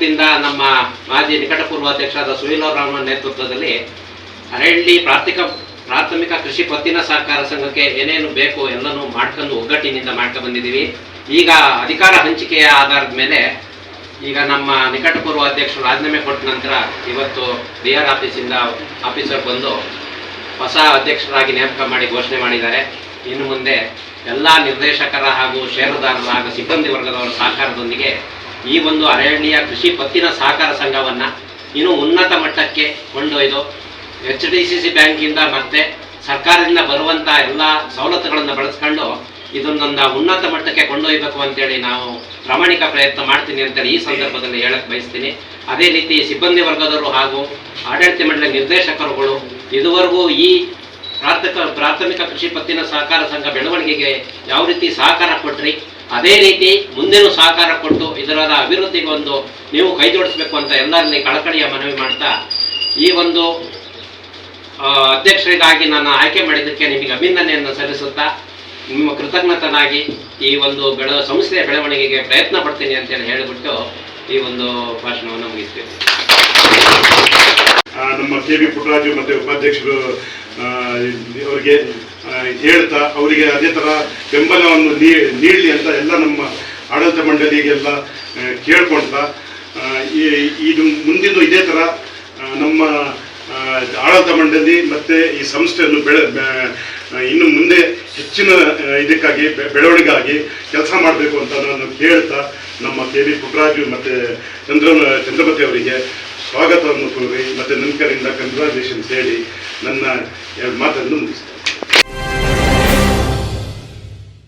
ವತಿಯಿಂದ ನಮ್ಮ ಮಾಜಿ ನಿಕಟಪೂರ್ವ ಅಧ್ಯಕ್ಷರಾದ ಸುನೀಲ್ ರಾಮನ್ ನೇತೃತ್ವದಲ್ಲಿ ಅರಳ್ಳಿ ಪ್ರಾಥಮಿಕ ಪ್ರಾಥಮಿಕ ಕೃಷಿ ಪತ್ತಿನ ಸಹಕಾರ ಸಂಘಕ್ಕೆ ಏನೇನು ಬೇಕು ಎಲ್ಲನೂ ಮಾಡ್ಕೊಂಡು ಒಗ್ಗಟ್ಟಿನಿಂದ ಮಾಡ್ಕೊಂಡು ಬಂದಿದ್ದೀವಿ. ಈಗ ಅಧಿಕಾರ ಹಂಚಿಕೆಯ ಆಧಾರದ ಮೇಲೆ ಈಗ ನಮ್ಮ ನಿಕಟಪೂರ್ವ ಅಧ್ಯಕ್ಷರು ರಾಜೀನಾಮೆ ಕೊಟ್ಟ ನಂತರ ಇವತ್ತು ಡಿ ಆರ್ ಆಫೀಸಿಂದ ಆಫೀಸರ್ ಬಂದು ಹೊಸ ಅಧ್ಯಕ್ಷರಾಗಿ ನೇಮಕ ಮಾಡಿ ಘೋಷಣೆ ಮಾಡಿದ್ದಾರೆ. ಇನ್ನು ಮುಂದೆ ಎಲ್ಲ ನಿರ್ದೇಶಕರ ಹಾಗೂ ಷೇರುದಾರರ ಹಾಗೂ ಸಿಬ್ಬಂದಿ ವರ್ಗದವರ ಸಹಕಾರದೊಂದಿಗೆ ಈ ಒಂದು ಅರಣ್ಯ ಕೃಷಿ ಪತ್ತಿನ ಸಹಕಾರ ಸಂಘವನ್ನು ಇನ್ನೂ ಉನ್ನತ ಮಟ್ಟಕ್ಕೆ ಕೊಂಡೊಯ್ದು ಎಚ್ ಡಿ ಸಿ ಸಿ ಬ್ಯಾಂಕಿಂದ ಮತ್ತೆ ಸರ್ಕಾರದಿಂದ ಬರುವಂಥ ಎಲ್ಲ ಸವಲತ್ತುಗಳನ್ನು ಬಳಸ್ಕೊಂಡು ಇದನ್ನೊಂದು ಉನ್ನತ ಮಟ್ಟಕ್ಕೆ ಕೊಂಡೊಯ್ಯಬೇಕು ಅಂತೇಳಿ ನಾವು ಪ್ರಾಮಾಣಿಕ ಪ್ರಯತ್ನ ಮಾಡ್ತೀನಿ ಅಂತೇಳಿ ಈ ಸಂದರ್ಭದಲ್ಲಿ ಹೇಳಕ್ಕೆ ಬಯಸ್ತೀನಿ. ಅದೇ ರೀತಿ ಸಿಬ್ಬಂದಿ ವರ್ಗದವರು ಹಾಗೂ ಆಡಳಿತ ಮಂಡಳಿ ನಿರ್ದೇಶಕರುಗಳು ಇದುವರೆಗೂ ಈ ಪ್ರಾಥಮಿಕ ಪ್ರಾಥಮಿಕ ಕೃಷಿ ಪತ್ತಿನ ಸಹಕಾರ ಸಂಘ ಬೆಳವಣಿಗೆಗೆ ಯಾವ ರೀತಿ ಸಹಕಾರ ಕೊಟ್ರಿ ಅದೇ ರೀತಿ ಮುಂದೆನೂ ಸಹಕಾರ ಕೊಟ್ಟು ಇದರ ಅಭಿವೃದ್ಧಿಗೆ ಒಂದು ನೀವು ಕೈ ಜೋಡಿಸಬೇಕು ಅಂತ ಎಲ್ಲರಲ್ಲಿ ಕಳಕಳಿಯ ಮನವಿ ಮಾಡ್ತಾ ಈ ಒಂದು ಅಧ್ಯಕ್ಷರಿಗಾಗಿ ನಾನು ಆಯ್ಕೆ ಮಾಡಿದ್ದಕ್ಕೆ ನಿಮಗೆ ಅಭಿನಂದನೆಯನ್ನು ಸಲ್ಲಿಸುತ್ತಾ ನಿಮ್ಮ ಕೃತಜ್ಞತನಾಗಿ ಈ ಒಂದು ಬೆಳ, ಸಂಸ್ಥೆಯ ಬೆಳವಣಿಗೆಗೆ ಪ್ರಯತ್ನ ಪಡ್ತೀನಿ ಅಂತೇಳಿ ಹೇಳಿಬಿಟ್ಟು ಈ ಒಂದು ಭಾಷಣವನ್ನು ಮುಗಿಸ್ತೇನೆ. ನಮ್ಮ ಕೆ ಬಿ ಪುಟ್ಟರಾಜು ಮತ್ತು ಉಪಾಧ್ಯಕ್ಷರು ಅವರಿಗೆ ಹೇಳ್ತಾ ಅವರಿಗೆ ಅದೇ ಥರ ಬೆಂಬಲವನ್ನು ನೀಡಲಿ ಅಂತ ಎಲ್ಲ ನಮ್ಮ ಆಡಳಿತ ಮಂಡಳಿಗೆಲ್ಲ ಕೇಳ್ಕೊಳ್ತಾ ಇದು ಮುಂದಿನ ಇದೇ ಥರ ನಮ್ಮ ಆಡಳಿತ ಮಂಡಳಿ ಮತ್ತು ಈ ಸಂಸ್ಥೆಯನ್ನು ಬೆಳೆ ಇನ್ನು ಮುಂದೆ ಹೆಚ್ಚಿನ ಇದಕ್ಕಾಗಿ ಬೆಳವಣಿಗೆಗಾಗಿ ಕೆಲಸ ಮಾಡಬೇಕು ಅಂತ ನಾನು ಕೇಳ್ತಾ ನಮ್ಮ ಕೆ ವಿ ಪುಟ್ಟರಾಜು ಮತ್ತು ಚಂದ್ರ, ಚಂದ್ರಮತಿ ಅವರಿಗೆ ಸ್ವಾಗತವನ್ನು ಕೋರಿ ಮತ್ತು ನನ್ನ ಕಡೆಯಿಂದ ಕಂಗ್ರಾಚುಲೇಷನ್ಸ್ ಹೇಳಿ ನನ್ನ É irmã não está.